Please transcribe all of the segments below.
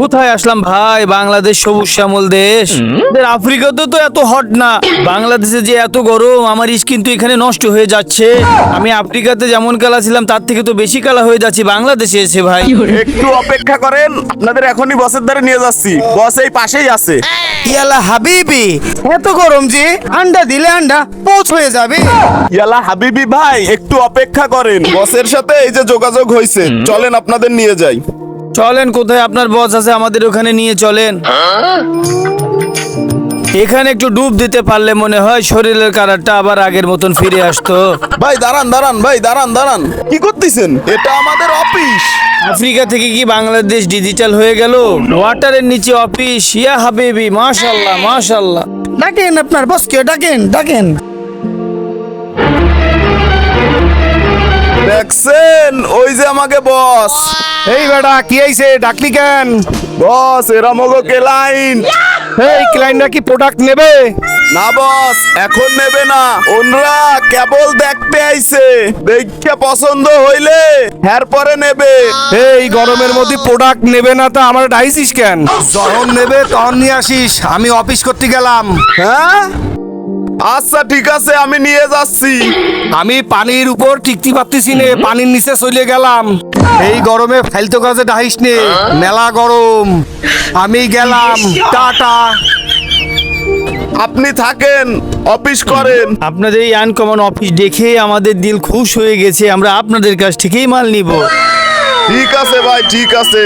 কোথায় আসলাম ভাই? বাংলাদেশ সবুজ শ্যামল দেশ। আফ্রিকাতে তো এত হট না। বাংলাদেশে যে এত গরম আমার ইস কিন্তু এখানে নষ্ট হয়ে যাচ্ছে। আমি আফ্রিকাতে যেমন কালা ছিলাম তার থেকে তো বেশি কালা হয়ে যাচ্ছি। বাংলাদেশে এসে ভাই। একটু অপেক্ষা করেন আপনাদের এখনই বসের ধারে নিয়ে যাচ্ছি। বস এই পাশেই আছে। ইয়ালা হাবিবি এত গরম যে আন্ডা দিলে আন্ডা পৌঁছ হয়ে যাবে। ইয়ালা হাবিবি ভাই একটু অপেক্ষা করেন। বসের সাথে এই যে যোগাযোগ হয়েছে চলেন আপনাদের নিয়ে যাই। চলেন কোথায় আপনার বস আছে? আমাদের ওখানে নিয়ে চলেন। এখানে একটু ডুব দিতে পারলে মনে হয় শরীরের কালারটা আবার আগের মতন ফিরে আসতো। ভাই দাঁড়ান দাঁড়ান ভাই দাঁড়ান দাঁড়ান। কি করতেছেন? এটা আমাদের অফিস। আফ্রিকা থেকে কি বাংলাদেশ ডিজিটাল হয়ে গেল? ওয়াটারের নিচে অফিস। ইয়া হাবিবি মাশাল্লাহ মাশাল্লাহ ডাকেন আপনার বসকে ডাকেন ডাকেন। দেখছেন ওই যে আমাকে বস এই বেটা কি আইছে ডাকলি কেন? বস এরা মগো কেলাইন এই ক্লায়েন্টরা কি প্রোডাক্ট নেবে? না বস এখন নেবে না। ওনরা কেবল দেখতে আইছে। দেখে পছন্দ হইলে হ্যার পরে নেবে। এই গরমের মধ্যে প্রোডাক্ট নেবে না তা আমার ডাইসিস কেন? যখন নেবে তখন নিয়ে আসিস। আমি অফিস করতে গেলাম। হ্যাঁ? আচ্ছা ঠিক আছে আমি নিয়ে যাচ্ছি। আমি পানির উপর টিকতে পারতেছি নে পানির নিচে চলে গেলাম। এই গরমে ফাইলতো কাজে ডাইস নে মেলা গরম। আমি গেলাম টাটা। আপনি থাকেন অফিস করেন। আপনাদের এই আনকমন অফিস দেখে আমাদের দিল খুশ হয়ে গেছে আমরা আপনাদের কাছ থেকেই মাল নিব। ঠিক আছে ভাই ঠিক আছে।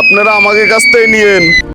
আপনারা আমাকে কাছ থেকে নিয়েন।